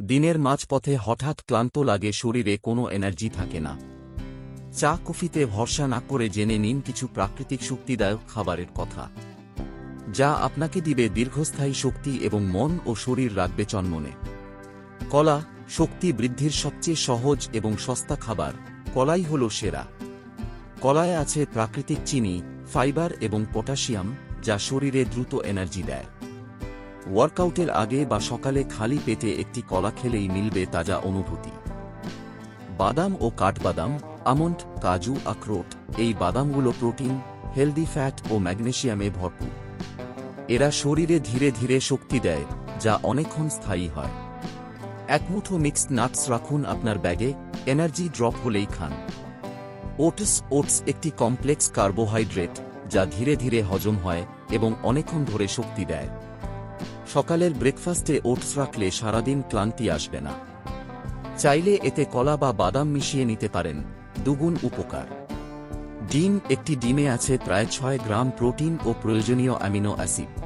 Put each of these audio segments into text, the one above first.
দিনের মাঝপথে হঠাৎ ক্লান্ত লাগে শরীরে কোনো এনার্জি থাকে না। চা কফিতে ভরসা না করে জেনে নিন কিছু প্রাকৃতিক শক্তিদায়ক খাবারের কথা। যা আপনাকে দিবে দীর্ঘস্থায়ী শক্তি এবং মন ও শরীর রাখবে চন্মনে। কলা, শক্তি বৃদ্ধির সবচেয়ে সহজ এবং সস্তা খাবার, কলাই হল সেরা। কলায় আছে প্রাকৃতিক চিনি, ফাইবার এবং পটাশিয়াম, যা শরীরে দ্রুত এনার্জি দেয়। ওয়ার্কআউটের আগে বা সকালে খালি পেটে একটি কলা খেলেই মিলবে তাজা অনুভূতি। বাদাম ও কাঠবাদাম, আমন্ড, কাজু, আখরোট, এই বাদামগুলো প্রোটিন, হেলদি ফ্যাট ও ম্যাগনেশিয়ামে ভরপুর। এরা শরীরে ধীরে ধীরে শক্তি দেয়, যা অনেকক্ষণ স্থায়ী হয়। এক মুঠো মিক্সড নাটস রাখুন আপনার ব্যাগে, এনার্জি ড্রপ হলেই খান। ওটস ওটস একটি কমপ্লেক্স কার্বোহাইড্রেট, যা ধীরে ধীরে হজম হয় এবং অনেকক্ষণ ধরে শক্তি দেয়। সকালের ব্রেকফাস্টে ওটস রাখলে সারাদিন ক্লান্তি আসবে না। চাইলে এতে কলা বা বাদাম মিশিয়ে নিতে পারেন। দুগুণ উপকার। ডিম, একটি ডিমে আছে প্রায় ছয় গ্রাম প্রোটিন ও প্রয়োজনীয় অ্যামিনো অ্যাসিড।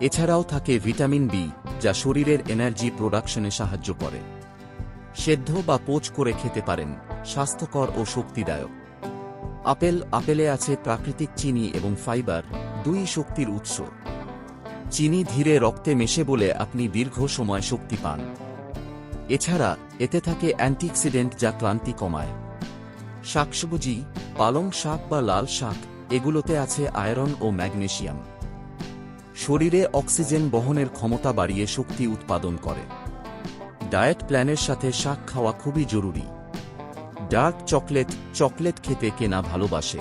এছাড়াও থাকে ভিটামিন বি, যা শরীরের এনার্জি প্রোডাকশনে সাহায্য করে। সেদ্ধ বা পোচ করে খেতে পারেন, স্বাস্থ্যকর ও শক্তিদায়ক। আপেল, আপেলে আছে প্রাকৃতিক চিনি এবং ফাইবার, দুই শক্তির উৎস। চিনি ধীরে রক্তে মেশে বলে আপনি দীর্ঘ সময় শক্তি পান। এছাড়া, এতে থাকে অ্যান্টিঅক্সিডেন্ট যা ক্লান্তি কমায়। শাকসবজি, পালং শাক বা লাল শাক, এগুলোতে আছে আয়রন ও ম্যাগনেশিয়াম। শরীরে অক্সিজেন বহনের ক্ষমতা বাড়িয়ে শক্তি উৎপাদন করে। ডায়েট প্ল্যানের সাথে শাক খাওয়া খুবই জরুরি। ডার্ক চকলেট চকলেট খেতে কেনা ভালোবাসে।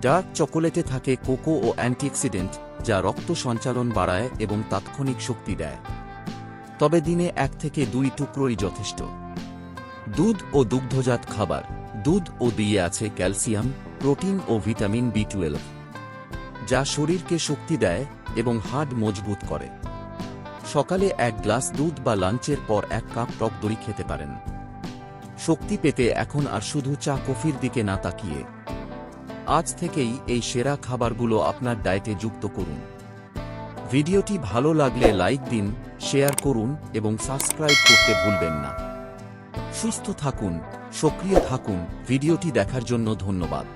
ডার্ক চকোলেটে থাকে কোকো ও অ্যান্টিঅক্সিডেন্ট যা রক্ত সঞ্চালন বাড়ায় এবং তাৎক্ষণিক শক্তি দেয়। তবে দিনে এক থেকে দুই টুকরোই যথেষ্ট। দুধ ও দুগ্ধজাত খাবার। দুধ ও দিয়ে আছে ক্যালসিয়াম, প্রোটিন ও ভিটামিন বি টুয়েলভ, যা শরীরকে শক্তি দেয় এবং হাড় মজবুত করে। সকালে এক গ্লাস দুধ বা লাঞ্চের পর এক কাপ টক দই খেতে পারেন। শক্তি পেতে এখন আর শুধু চা কফির দিকে না তাকিয়ে আজ থেকেই এই সেরা খাবারগুলো আপনার ডায়েটে যুক্ত করুন। ভিডিওটি ভালো লাগলে লাইক দিন, শেয়ার করুন এবং সাবস্ক্রাইব করতে ভুলবেন না। সুস্থ থাকুন, সক্রিয় থাকুন। ভিডিওটি দেখার জন্য ধন্যবাদ।